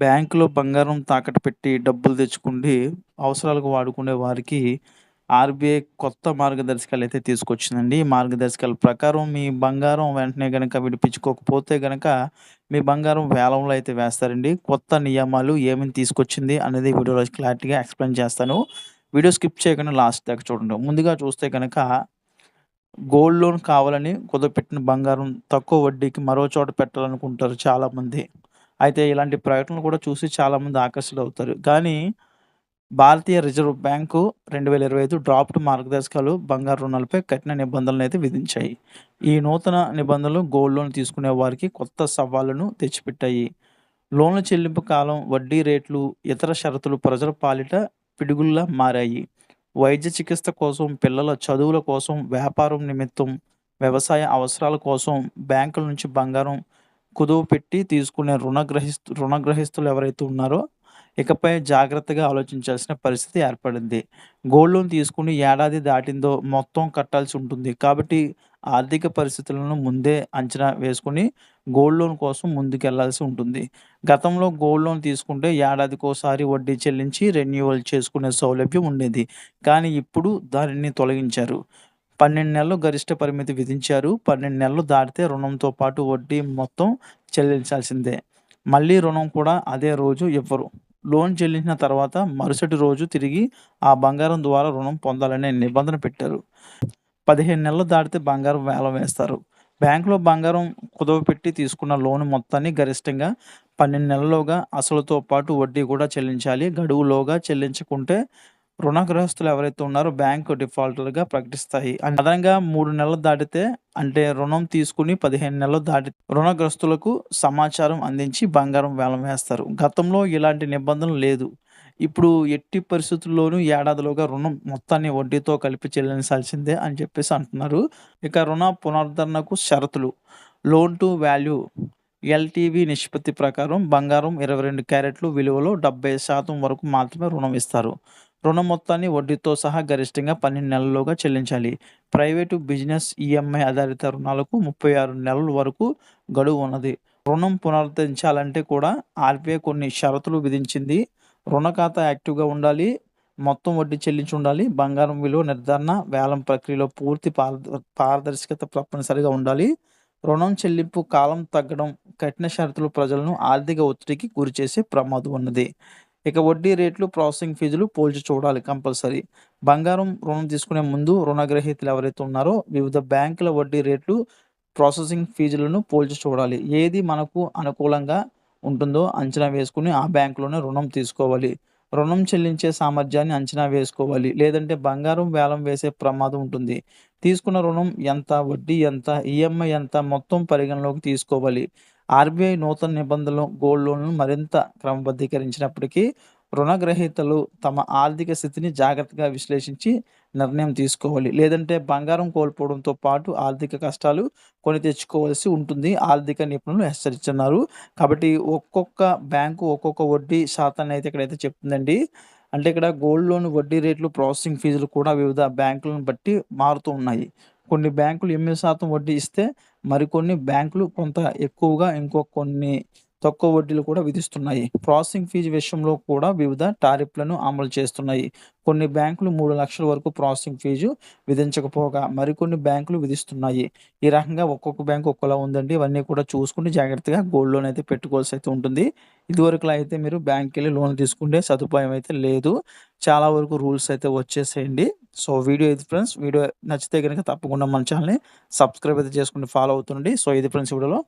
బ్యాంకులో బంగారం తాకట్టు పెట్టి డబ్బులు తెచ్చుకుండి అవసరాలకు వాడుకునే వారికి ఆర్‌బీఐ కొత్త మార్గదర్శకాలు అయితే తీసుకొచ్చిందండి. ఈ మార్గదర్శకాల ప్రకారం మీ బంగారం వెంటనే కనుక విడిపించుకోకపోతే కనుక మీ బంగారం వేలంలో అయితే వేస్తారండి. కొత్త నియమాలు ఏమేమి తీసుకొచ్చింది అనేది వీడియోలో క్లారిటీగా ఎక్స్‌ప్లెయిన్ చేస్తాను. వీడియో స్కిప్ చేయకుండా లాస్ట్ దాకా చూడండి. ముందుగా చూస్తే కనుక గోల్డ్ లోన్ కావాలని కుదవపెట్టిన బంగారం తక్కువ వడ్డీకి మరో చోట పెట్టాలనుకుంటారు చాలామంది. అయితే ఇలాంటి ప్రకటనలు కూడా చూసి చాలామంది ఆకర్షితులవుతారు. కానీ భారతీయ రిజర్వ్ బ్యాంకు 2025 డ్రాఫ్ట్ మార్గదర్శకాలు బంగారు రుణాలపై కఠిన నిబంధనలు అయితే విధించాయి. ఈ నూతన నిబంధనలు గోల్డ్ లోన్ తీసుకునే వారికి కొత్త సవాళ్ళను తెచ్చిపెట్టాయి. లోన్ల చెల్లింపు కాలం, వడ్డీ రేట్లు, ఇతర షరతులు ప్రజల పాలిట పిడుగుల్లా మారాయి. వైద్య చికిత్స కోసం, పిల్లల చదువుల కోసం, వ్యాపారం నిమిత్తం, వ్యవసాయ అవసరాల కోసం బ్యాంకుల నుంచి బంగారం కుదువపెట్టి తీసుకునే రుణగ్రహిస్తు రుణగ్రహిస్తులు ఎవరైతే ఉన్నారో ఇకపై జాగ్రత్తగా ఆలోచించాల్సిన పరిస్థితి ఏర్పడింది. గోల్డ్ లోన్ తీసుకుని ఏడాది దాటిందో మొత్తం కట్టాల్సి ఉంటుంది. కాబట్టి ఆర్థిక పరిస్థితులను ముందే అంచనా వేసుకొని గోల్డ్ లోన్ కోసం ముందుకెళ్ళాల్సి ఉంటుంది. గతంలో గోల్డ్ లోన్ తీసుకుంటే ఏడాదికోసారి వడ్డీ చెల్లించి రెన్యువల్ చేసుకునే సౌలభ్యం ఉండేది. కానీ ఇప్పుడు దానిని తొలగించారు. 12 నెలలు గరిష్ట పరిమితి విధించారు. 12 నెలలు దాటితే రుణంతో పాటు వడ్డీ మొత్తం చెల్లించాల్సిందే. మళ్ళీ రుణం కూడా అదే రోజు ఇవ్వరు. లోన్ చెల్లించిన తర్వాత మరుసటి రోజు తిరిగి ఆ బంగారం ద్వారా రుణం పొందాలనే నిబంధన పెట్టారు. 15 నెలలు దాటితే బంగారం వేలం వేస్తారు. బ్యాంకులో బంగారం కుదవపెట్టి తీసుకున్న లోన్ మొత్తాన్ని గరిష్టంగా 12 నెలల్లోగా అసలుతో పాటు వడ్డీ కూడా చెల్లించాలి. గడువులోగా చెల్లించకుంటే రుణగ్రహస్తులు ఎవరైతే ఉన్నారో బ్యాంకు డిఫాల్టర్‌గా ప్రకటిస్తాయి. అదనంగా మూడు నెలలు దాటితే అంటే రుణం తీసుకుని 15 నెలలు దాటి రుణగ్రస్తులకు సమాచారం అందించి బంగారం వేలం వేస్తారు. గతంలో ఇలాంటి నిబంధన లేదు. ఇప్పుడు ఎట్టి పరిస్థితుల్లోనూ ఏడాదిలోగా రుణం మొత్తాన్ని వడ్డీతో కలిపి చెల్లించాల్సిందే అని చెప్పేసి అంటున్నారు. ఇక రుణ పునరుద్ధరణకు షరతులు లోన్ టు వాల్యూ ఎల్టీవీ నిష్పత్తి ప్రకారం బంగారం ఇరవై రెండు క్యారెట్లు విలువలో 70% వరకు మాత్రమే రుణం ఇస్తారు. రుణ మొత్తాన్ని వడ్డీతో సహా గరిష్టంగా 12 నెలల్లోగా చెల్లించాలి. ప్రైవేటు, బిజినెస్ ఈఎంఐ ఆధారిత రుణాలకు 36 నెలల వరకు గడువు ఉన్నది. రుణం పునరుద్ధరించాలంటే కూడా ఆర్‌బీఐ కొన్ని షరతులు విధించింది. రుణ ఖాతా యాక్టివ్‌గా ఉండాలి. మొత్తం వడ్డీ చెల్లించి ఉండాలి. బంగారం విలువ నిర్ధారణ, వేలం ప్రక్రియలో పూర్తి పారద పారదర్శకత తప్పనిసరిగా ఉండాలి. రుణం చెల్లింపు కాలం తగ్గడం, కఠిన షరతులు ప్రజలను ఆర్థిక ఒత్తిడికి గురిచేసే ప్రమాదం ఉన్నది. ఇక వడ్డీ రేట్లు, ప్రాసెసింగ్ ఫీజులు పోల్చి చూడాలి కంపల్సరీ. బంగారం రుణం తీసుకునే ముందు రుణగ్రహీతలు ఎవరైతే ఉన్నారో వివిధ బ్యాంకుల వడ్డీ రేట్లు, ప్రాసెసింగ్ ఫీజులను పోల్చి చూడాలి. ఏది మనకు అనుకూలంగా ఉంటుందో అంచనా వేసుకుని ఆ బ్యాంకులోనే రుణం తీసుకోవాలి. రుణం చెల్లించే సామర్థ్యాన్ని అంచనా వేసుకోవాలి. లేదంటే బంగారం వేలం వేసే ప్రమాదం ఉంటుంది. తీసుకున్న రుణం ఎంత, వడ్డీ ఎంత, ఈఎంఐ ఎంత మొత్తం పరిగణలోకి తీసుకోవాలి. ఆర్‌బీఐ నూతన నిబంధనలు గోల్డ్ లోన్‌లను మరింత క్రమబద్ధీకరించినప్పటికీ రుణగ్రహీతలు తమ ఆర్థిక స్థితిని జాగ్రత్తగా విశ్లేషించి నిర్ణయం తీసుకోవాలి. లేదంటే బంగారం కోల్పోవడంతో పాటు ఆర్థిక కష్టాలు కొని తెచ్చుకోవాల్సి ఉంటుంది ఆర్థిక నిపుణులు హెచ్చరిస్తున్నారు. కాబట్టి ఒక్కొక్క బ్యాంకు ఒక్కొక్క వడ్డీ శాతాన్ని అయితే ఇక్కడైతే చెప్తుందండి. అంటే ఇక్కడ గోల్డ్ లోన్ వడ్డీ రేట్లు, ప్రాసెసింగ్ ఫీజులు కూడా వివిధ బ్యాంకులను బట్టి మారుతూ ఉన్నాయి. కొన్ని బ్యాంకులు ఎనిమిది శాతం వడ్డీ ఇస్తే మరికొన్ని బ్యాంకులు కొంత ఎక్కువగా ఇంకో కొన్ని తక్కువ వడ్డీలు కూడా విధిస్తున్నాయి. ప్రాసెసింగ్ ఫీజు విషయంలో కూడా వివిధ టారిఫ్‌లను అమలు చేస్తున్నాయి. కొన్ని బ్యాంకులు మూడు లక్షల వరకు ప్రాసెసింగ్ ఫీజు విధించకపోగా మరికొన్ని బ్యాంకులు విధిస్తున్నాయి. ఈ రకంగా ఒక్కొక్క బ్యాంకు ఒక్కోలా ఉందండి. ఇవన్నీ కూడా చూసుకుని జాగ్రత్తగా గోల్డ్ లోన్ అయితే పెట్టుకోవాల్సి అయితే ఉంటుంది. ఇదివరకులో అయితే మీరు బ్యాంక్‌కెళ్ళి లోన్ తీసుకునే సదుపాయం అయితే లేదు. చాలా వరకు రూల్స్ అయితే వచ్చేసేయండి సో వీడియో ఇది ఫ్రెండ్స్. వీడియో నచ్చితే గనుక తప్పకుండా మన ఛానల్ని సబ్స్క్రైబ్ అయితే చేసుకుంటే ఫాలో అవుతుండండి. సో ఇది ఫ్రెండ్స్ వీడియోలో